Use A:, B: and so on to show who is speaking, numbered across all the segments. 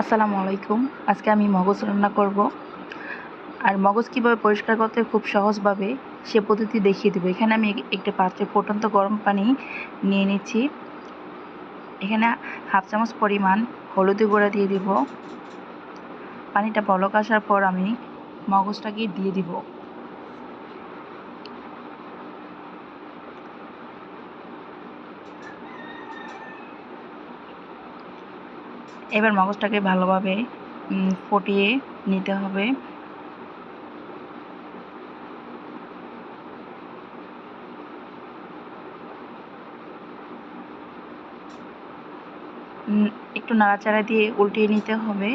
A: আসসালামু আলাইকুম। আজকে আমি মগজ রান্না করব। আর মগজ কীভাবে পরিষ্কার করতে খুব সহজভাবে সে পদ্ধতি দেখিয়ে দেবো। এখানে আমি একটা পাত্রে ফুটন্ত গরম পানি নিয়ে নিচ্ছি। এখানে হাফ চামচ পরিমাণ হলুদ গুঁড়া দিয়ে দিব। পানিটা বলক আসার পর আমি মগজটাকে দিয়ে দিব। এবার মগজটাকে ভালোভাবে ফুটিয়ে নিতে হবে। একটু নাড়াচাড়া দিয়ে উল্টিয়ে নিতে হবে।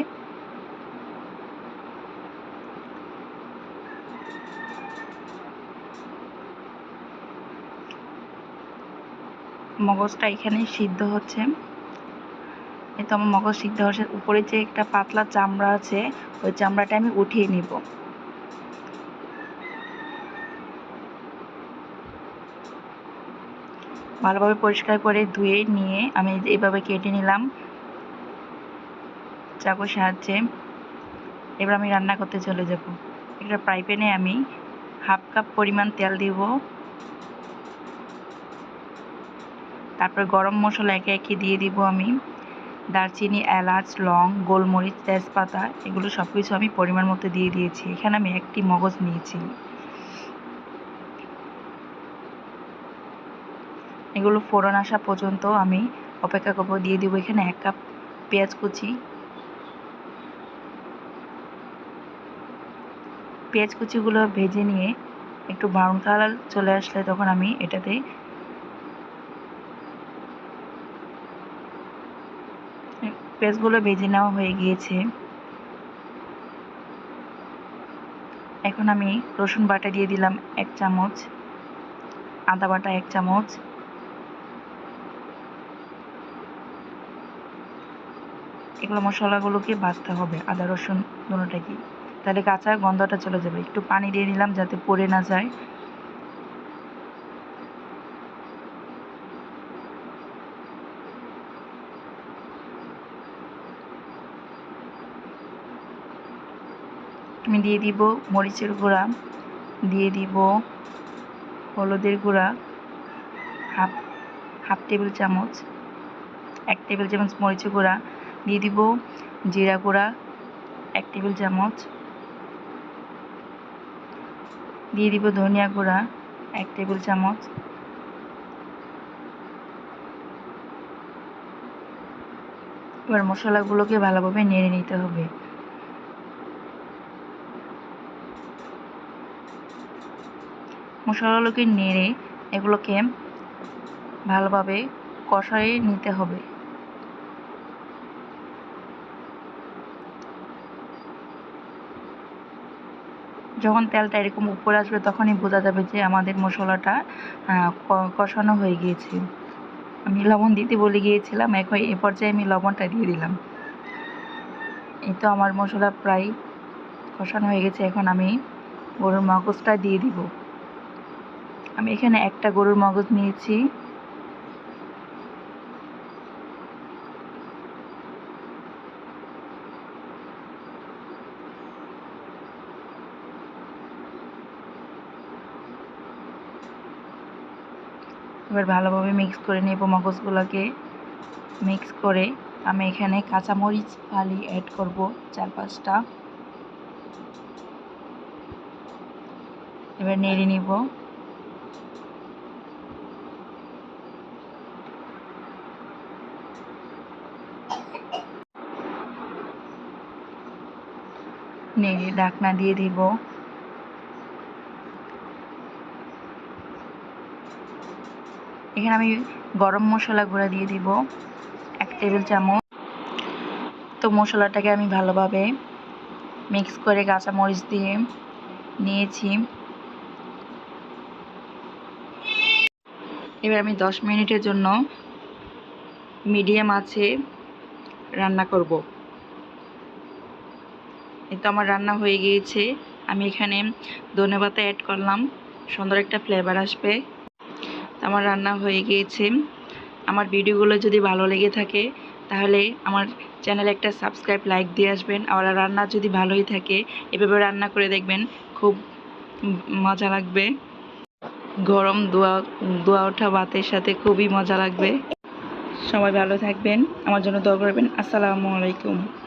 A: মগজটা এখানে সিদ্ধ হচ্ছে। এই তো আমার মগজ সিদ্ধ হচ্ছে উপরে যে একটা পাতলা চামড়া আছে, ওই চামড়াটা আমি উঠিয়ে নিব। ভালোভাবে পরিষ্কার করে ধুয়ে নিয়ে আমি এভাবে কেটে নিলাম। চাকুর সাহায্যে এবার আমি রান্না করতে চলে যাব। একটা ফ্রাই প্যানে আমি হাফ কাপ পরিমাণ তেল দিব। তারপর গরম মশলা একে একে দিয়ে দিব আমি। দারচিনি, এলাচ, লং, গোলমরিচ, তেজপাতা, এগুলো সব কিছু আমি পরিমাণ মতো দিয়ে দিয়েছি। এখানে আমি একটি মগজ নিয়েছি। এগুলো ফোড়ন আসা পর্যন্ত আমি অপেক্ষা করব। দিয়ে দিব এখানে এক কাপ পেঁয়াজ কুচি। পেঁয়াজ কুচিগুলো ভেজে নিয়ে একটু ব্রাউন কালার চলে আসলে তখন আমি এটাতে পেঁয়াজগুলো ভেজে নেওয়া হয়ে গিয়েছে। এখন আমি রসুন বাটা দিয়ে দিলাম এক চামচ, আদা বাটা এক চামচ। এগুলো মশলাগুলোকে ভাজতে হবে, আদা, রসুন দুটোটাকে তাহলে কাঁচা গন্ধটা চলে যাবে। একটু পানি দিয়ে দিলাম যাতে পড়ে না যায়। আমি দিয়ে দিব মরিচের গুঁড়া, দিয়ে দিব হলুদের গুঁড়া, হাফ হাফ টেবিল চামচ, এক টেবিল চামচ মরিচের গুঁড়া, দিয়ে দিব জিরা গুঁড়া, এক টেবিল চামচ, দিয়ে দিব ধনিয়া গুঁড়া, এক টেবিল চামচ, এবার মশলাগুলোকে ভালোভাবে নেড়ে নিতে হবে। মশলাগুলোকে নেড়ে এগুলোকে ভালোভাবে কষায়ে নিতে হবে। যখন তেলটা এরকম উপরে আসবে তখনই বোঝা যাবে যে আমাদের মশলাটা কষানো হয়ে গিয়েছে। আমি লবণ দিতে বলে গিয়েছিলাম, এখন এ পর্যায়ে আমি লবণটা দিয়ে দিলাম। এই তো আমার মশলা প্রায় কষানো হয়ে গেছে, এখন আমি গরুর মগজটা দিয়ে দিব। আমি এখানে একটা গরুর মগজ নিয়েছি। এবার ভালোভাবে মিক্স করে নেব মগজগুলোকে। মিক্স করে আমি এখানে কাঁচামরিচ ফালি অ্যাড করব চার পাঁচটা এবার নেড়ে নিব। নেড়ে ঢাকনা দিয়ে দিব। এখানে আমি গরম মশলা গুঁড়া দিয়ে দিব, এক টেবিল চামচ। তো মশলাটাকে আমি ভালোভাবে মিক্স করে কাঁচা মরিচ দিয়ে নিয়েছি। এবার আমি দশ মিনিটের জন্য মিডিয়াম আছে রান্না করব। তো আমার রান্না হয়ে গিয়েছে। আমি এখানে ধনেপাতা অ্যাড করলাম। সুন্দর একটা ফ্লেভার আসবে। তো আমার রান্না হয়ে গিয়েছে। আমার ভিডিওগুলো যদি ভালো লেগে থাকে, তাহলে আমার চ্যানেলে একটা সাবস্ক্রাইব লাইক দিয়ে আসবেন। আর রান্না যদি ভালোই থাকে, এভাবে রান্না করে দেখবেন, খুব মজা লাগবে। গরম দোয়া দোয়া ওঠা ভাতের সাথে খুবই মজা লাগবে। সবাই ভালো থাকবেন। আমার জন্য দোয়া করবেন। আসসালামু আলাইকুম।